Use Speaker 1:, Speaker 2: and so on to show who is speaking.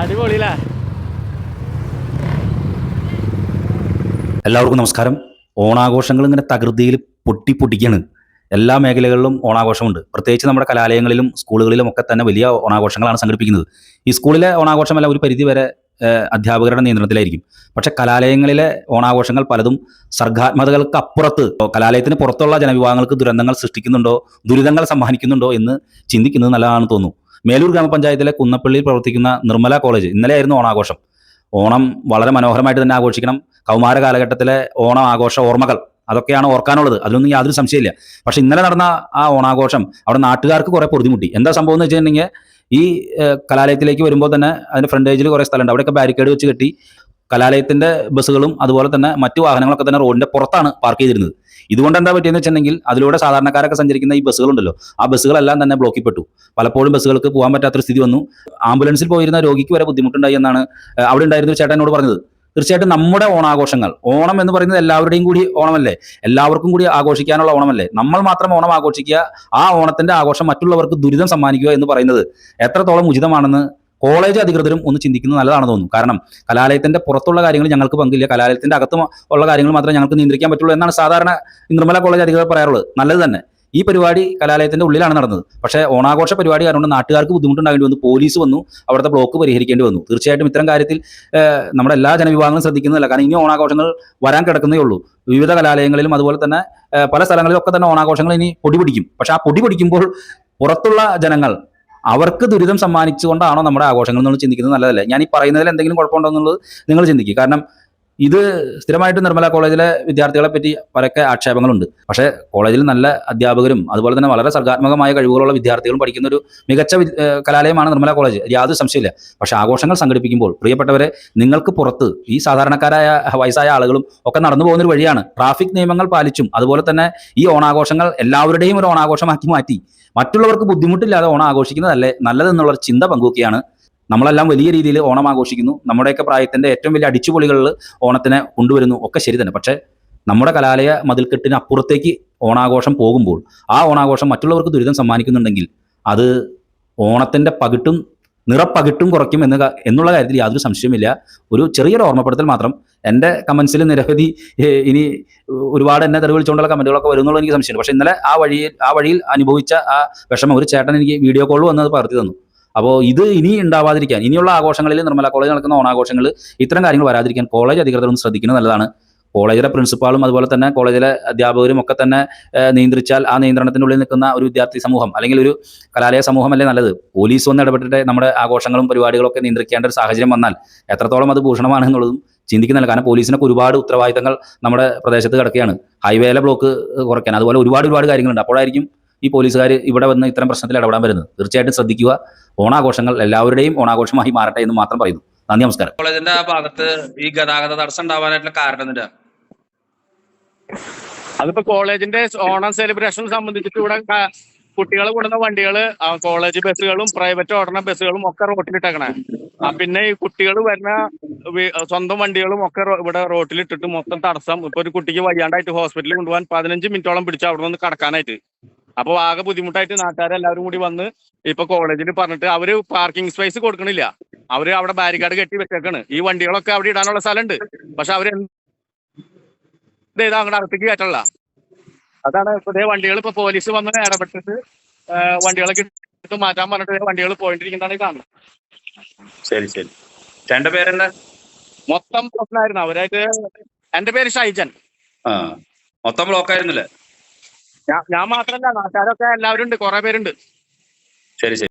Speaker 1: അടിപൊളിയില്ലേ
Speaker 2: എല്ലാവർക്കും നമസ്കാരം. ഓണാഘോഷങ്ങൾ ഇങ്ങനെ തകൃതിയിൽ പൊട്ടി പൊട്ടിക്കാണ്. എല്ലാ മേഖലകളിലും ഓണാഘോഷമുണ്ട്. പ്രത്യേകിച്ച് നമ്മുടെ കലാലയങ്ങളിലും സ്കൂളുകളിലും ഒക്കെ തന്നെ വലിയ ഓണാഘോഷങ്ങളാണ് സംഘടിപ്പിക്കുന്നത്. ഈ സ്കൂളിലെ ഓണാഘോഷമല്ല ഒരു പരിധി വരെ അധ്യാപകരുടെ നിയന്ത്രണത്തിലായിരിക്കും. പക്ഷേ കലാലയങ്ങളിലെ ഓണാഘോഷങ്ങൾ പലതും സർഗാത്മകതകൾക്ക് അപ്പുറത്ത് കലാലയത്തിന് പുറത്തുള്ള ജനവിഭാഗങ്ങൾക്ക് ദുരന്തങ്ങൾ സൃഷ്ടിക്കുന്നുണ്ടോ ദുരിതങ്ങൾ സമ്മാനിക്കുന്നുണ്ടോ എന്ന് ചിന്തിക്കുന്നത് നല്ലതാണെന്ന് തോന്നുന്നു. മേലൂർ ഗ്രാമപഞ്ചായത്തിലെ കുന്നപ്പള്ളിയിൽ പ്രവർത്തിക്കുന്ന നിർമ്മല കോളേജ് ഇന്നലെയായിരുന്നു ഓണാഘോഷം. ഓണം വളരെ മനോഹരമായിട്ട് തന്നെ ആഘോഷിക്കണം. കൗമാര കാലഘട്ടത്തിലെ ഓണം ആഘോഷ ഓർമ്മകൾ അതൊക്കെയാണ് ഓർക്കാനുള്ളത്. അതിലൊന്നും യാതൊരു സംശയമില്ല. പക്ഷെ ഇന്നലെ നടന്ന ആ ഓണാഘോഷം അവിടെ നാട്ടുകാർക്ക് കുറെ പൊറുതിമുട്ടി. എന്താ സംഭവം എന്ന് വെച്ചിട്ടുണ്ടെങ്കിൽ ഈ കലാലയത്തിലേക്ക് വരുമ്പോൾ തന്നെ അതിന്റെ ഫ്രണ്ടേജിൽ കുറെ സ്ഥലമുണ്ട്. അവിടെയൊക്കെ ബാരിക്കേഡ് വെച്ച് കെട്ടി കലാലയത്തിന്റെ ബസ്സുകളും അതുപോലെ തന്നെ മറ്റു വാഹനങ്ങളൊക്കെ തന്നെ റോഡിന്റെ പുറത്താണ് പാർക്ക് ചെയ്തിരുന്നത്. ഇതുകൊണ്ട് എന്താ പറ്റിയെന്ന് വെച്ചിട്ടുണ്ടെങ്കിൽ അതിലൂടെ സാധാരണക്കാരൊക്കെ സഞ്ചരിക്കുന്ന ഈ ബസ്സുകളുണ്ടല്ലോ ആ ബസ്സുകളെല്ലാം തന്നെ ബ്ലോക്കിപ്പെട്ടു പലപ്പോഴും ബസ്സുകൾക്ക് പോകാൻ പറ്റാത്തൊരു സ്ഥിതി വന്നു. ആംബുലൻസിൽ പോയിരുന്ന രോഗിക്ക് വരെ ബുദ്ധിമുട്ടുണ്ടായി എന്നാണ് അവിടെ ഉണ്ടായിരുന്ന എന്നോട് പറഞ്ഞത്. തീർച്ചയായിട്ടും നമ്മുടെ ഓണാഘോഷങ്ങൾ ഓണം എന്ന് പറയുന്നത് എല്ലാവരുടെയും കൂടി ഓണമല്ലേ? എല്ലാവർക്കും കൂടി ആഘോഷിക്കാനുള്ള ഓണമല്ലേ? നമ്മൾ മാത്രം ഓണം ആഘോഷിക്കുക ആ ഓണത്തിന്റെ ആഘോഷം മറ്റുള്ളവർക്ക് ദുരിതം സമ്മാനിക്കുക എന്ന് പറയുന്നത് എത്രത്തോളം ഉചിതമാണെന്ന് കോളേജ് അധികൃതരും ഒന്ന് ചിന്തിക്കുന്നത് നല്ലതാണെന്ന് തോന്നുന്നു. കാരണം കലാലയത്തിന്റെ പുറത്തുള്ള കാര്യങ്ങൾ ഞങ്ങൾക്ക് പങ്കില്ല. കലാലയത്തിന്റെ അകത്ത് ഉള്ള കാര്യങ്ങൾ മാത്രമേ ഞങ്ങൾക്ക് നിയന്ത്രിക്കാൻ പറ്റുള്ളൂ എന്നാണ് സാധാരണ നിർമ്മല കോളേജ് അധികൃതർ പറയാറുള്ളത്. നല്ലത് തന്നെ. ഈ പരിപാടി കലാലയത്തിന്റെ ഉള്ളിലാണ് നടന്നത്. പക്ഷേ ഓണാഘോഷ പരിപാടി കാരണം നാട്ടുകാർക്ക് ബുദ്ധിമുട്ടുണ്ടാകേണ്ടി വന്നു. പോലീസ് വന്നു. അവിടുത്തെ ബ്ലോക്ക് പരിഹരിക്കേണ്ടി വന്നു. തീർച്ചയായിട്ടും ഇത്തരം കാര്യത്തിൽ നമ്മുടെ എല്ലാ ജനവിഭാഗങ്ങളും ശ്രദ്ധിക്കുന്നില്ല കാരണം ഇനി ഓണാഘോഷങ്ങൾ വരാൻ കിടക്കുന്നേ ഉള്ളൂ. വിവിധ കലാലയങ്ങളിലും അതുപോലെ തന്നെ പല സ്ഥലങ്ങളിലും ഒക്കെ തന്നെ ഓണാഘോഷങ്ങൾ ഇനി പൊടി പിടിക്കും. പക്ഷെ ആ പൊടി പിടിക്കുമ്പോൾ പുറത്തുള്ള ജനങ്ങൾ അവർക്ക് ദുരിതം സമ്മാനിച്ചുകൊണ്ടാണോ നമ്മുടെ ആഘോഷങ്ങൾ നമ്മൾ ചിന്തിക്കുന്നത് നല്ലതല്ലേ? ഞാൻ ഈ പറയുന്നതിൽ എന്തെങ്കിലും കുഴപ്പമുണ്ടോ എന്നുള്ളത് നിങ്ങൾ ചിന്തിക്കുക കാരണം ഇത് സ്ഥിരമായിട്ട് നിർമ്മല കോളേജിലെ വിദ്യാർത്ഥികളെ പറ്റി പലക്കെ ആക്ഷേപങ്ങളുണ്ട്. പക്ഷേ കോളേജിൽ നല്ല അധ്യാപകരും അതുപോലെ തന്നെ വളരെ സർഗാത്മകമായ കഴിവുകളുള്ള വിദ്യാർത്ഥികളും പഠിക്കുന്ന ഒരു മികച്ച കലാലയമാണ് നിർമ്മല കോളേജ്. യാതൊരു സംശയമില്ല പക്ഷെ ആഘോഷങ്ങൾ സംഘടിപ്പിക്കുമ്പോൾ പ്രിയപ്പെട്ടവരെ നിങ്ങൾക്ക് പുറത്ത് ഈ സാധാരണക്കാരായ വയസ്സായ ആളുകളും ഒക്കെ നടന്നു പോകുന്ന ഒരു വഴിയാണ് ട്രാഫിക് നിയമങ്ങൾ പാലിച്ചും അതുപോലെ തന്നെ ഈ ഓണാഘോഷങ്ങൾ എല്ലാവരുടെയും ഒരു ഓണാഘോഷമാക്കി മാറ്റി. മറ്റുള്ളവർക്ക് ബുദ്ധിമുട്ടില്ലാതെ ഓണം ആഘോഷിക്കുന്നതല്ലേ നല്ലതെന്നുള്ള ഒരു ചിന്ത പങ്കുവെക്കുകയാണ് നമ്മളെല്ലാം വലിയ രീതിയിൽ ഓണം ആഘോഷിക്കുന്നു. നമ്മുടെയൊക്കെ പ്രായത്തിന്റെ ഏറ്റവും വലിയ അടിച്ചുപൊളികളിൽ ഓണത്തിനെ കൊണ്ടുവരുന്നു ഒക്കെ ശരി തന്നെ. പക്ഷേ നമ്മുടെ കലാലയ മതിൽക്കെട്ടിന് അപ്പുറത്തേക്ക് ഓണാഘോഷം പോകുമ്പോൾ ആ ഓണാഘോഷം മറ്റുള്ളവർക്ക് ദുരിതം സമ്മാനിക്കുന്നുണ്ടെങ്കിൽ അത് ഓണത്തിന്റെ പകിട്ടും നിറപ്പകിട്ടും കുറയ്ക്കും എന്ന എന്നുള്ള കാര്യത്തിൽ യാതൊരു സംശയമില്ല ഒരു ചെറിയൊരു ഓർമ്മപ്പെടുത്തൽ മാത്രം. എന്റെ കമൻസിൽ നിരവധി ഇനി ഒരുപാട് എന്നെ തെളിവിളിച്ചുകൊണ്ടുള്ള കമന്റുകളൊക്കെ വരുന്നുള്ളൂ എനിക്ക് സംശയമുണ്ട് പക്ഷേ ഇന്നലെ ആ വഴിയിൽ ആ വഴിയിൽ അനുഭവിച്ച ആ വിഷമം ഒരു ചേട്ടൻ എനിക്ക് വീഡിയോ കോൾ വന്നത് പകർത്തി തന്നു. അപ്പോൾ ഇത് ഇനി ഉണ്ടാവാതിരിക്കാൻ ഇനിയുള്ള ആഘോഷങ്ങളിൽ നിർമ്മല കോളേജ് നടക്കുന്ന ഓണാഘോഷങ്ങൾ ഇത്തരം കാര്യങ്ങൾ വരാതിരിക്കാൻ കോളേജ് അധികൃതരും ശ്രദ്ധിക്കുന്നത് നല്ലതാണ്. കോളേജിലെ പ്രിൻസിപ്പാളും അതുപോലെ തന്നെ കോളേജിലെ അധ്യാപകരും ഒക്കെ തന്നെ നിയന്ത്രിച്ചാൽ ആ നിയന്ത്രണത്തിനുള്ളിൽ നിൽക്കുന്ന ഒരു വിദ്യാർത്ഥി സമൂഹം അല്ലെങ്കിൽ ഒരു കലാലയ സമൂഹമല്ലേ നല്ലത്? പോലീസ് വന്ന് ഇടപെട്ടിട്ട് നമ്മുടെ ആഘോഷങ്ങളും പരിപാടികളൊക്കെ നിയന്ത്രിക്കേണ്ട ഒരു സാഹചര്യം വന്നാൽ എത്രത്തോളം അത് ഭൂഷണമാണ് എന്നുള്ളതും ചിന്തിക്കുന്നില്ല. കാരണം പോലീസിനൊക്കെ ഒരുപാട് ഉത്തരവാദിത്തങ്ങൾ നമ്മുടെ പ്രദേശത്ത് കിടക്കുകയാണ്. ഹൈവേയിലെ ബ്ലോക്ക് കുറയ്ക്കാൻ. അതുപോലെ ഒരുപാട് ഒരുപാട് കാര്യങ്ങളുണ്ട്. അപ്പോഴായിരിക്കും ഈ പോലീസുകാർ ഇവിടെ വന്ന് ഇത്തരം പ്രശ്നത്തിൽ ഇടപെടാൻ വരുന്നത്. തീർച്ചയായിട്ടും ശ്രദ്ധിക്കുക. ഓണാഘോഷങ്ങൾ എല്ലാവരുടെയും ഓണാഘോഷമായി മാറട്ടെ എന്ന് മാത്രം പറയുന്നു. നന്ദി നമസ്കാരം.
Speaker 3: കോളേജിന്റെ ആ ഭാഗത്ത് ഈ ഗതാഗത തടസ്സം ഉണ്ടാവാനായിട്ടുള്ള കാരണം എന്താ?
Speaker 1: അതിപ്പോ കോളേജിന്റെ ഓണം സെലിബ്രേഷൻ സംബന്ധിച്ചിട്ട് ഇവിടെ കുട്ടികൾ കൂടുന്ന വണ്ടികൾ കോളേജ് ബസ്സുകളും പ്രൈവറ്റ് ഓടുന്ന ബസ്സുകളും ഒക്കെ റോട്ടിലിട്ടേക്കണേ ആ പിന്നെ ഈ കുട്ടികൾ വരുന്ന സ്വന്തം വണ്ടികളും ഒക്കെ ഇവിടെ ഇവിടെ റോട്ടിലിട്ടിട്ട് മൊത്തം തടസ്സം. ഇപ്പൊ ഒരു കുട്ടിക്ക് വയ്യാണ്ടായിട്ട് ഹോസ്പിറ്റലിൽ കൊണ്ടുപോകാൻ പതിനഞ്ച് മിനിറ്റോളം പിടിച്ച് അവിടെ നിന്ന് കടക്കാനായിട്ട്. അപ്പൊ ആകെ ബുദ്ധിമുട്ടായിട്ട് നാട്ടുകാരെല്ലാവരും കൂടി വന്ന് ഇപ്പൊ കോളേജിൽ പറഞ്ഞിട്ട് അവർ പാർക്കിംഗ് സ്പേസ് കൊടുക്കണില്ല. അവർ അവിടെ ബാരിക്കാട് കെട്ടി വെച്ചേക്കാണ്. ഈ വണ്ടികളൊക്കെ അവിടെ ഇടാനുള്ള സ്ഥലമുണ്ട് പക്ഷെ അവർ എന്ത് അങ്ങോട്ട് അകത്തേക്ക് കയറ്റല്ല അതാണ് ഇതേ വണ്ടികൾ ഇപ്പൊ പോലീസ് വന്ന് ഇടപെട്ടിട്ട് വണ്ടികളൊക്കെ എടുത്ത് മാറ്റാൻ പറഞ്ഞിട്ട് വണ്ടികൾ പോയിട്ടിരിക്കുന്നതാണ് കാണുന്നത്.
Speaker 3: ശരി ശരി. ചേട്ടന്റെ പേരെന്താ?
Speaker 1: മൊത്തം പ്രശ്നമായിരുന്നു അവരായിട്ട് എന്റെ പേര് ഷൈജൻ.
Speaker 3: മൊത്തം ബ്ലോക്ക് ആയിരുന്നില്ലേ?
Speaker 1: ഞാൻ മാത്രല്ല നാട്ടുകാരൊക്കെ എല്ലാവരും ഉണ്ട് കുറെ പേരുണ്ട്.
Speaker 3: ശരി ശരി.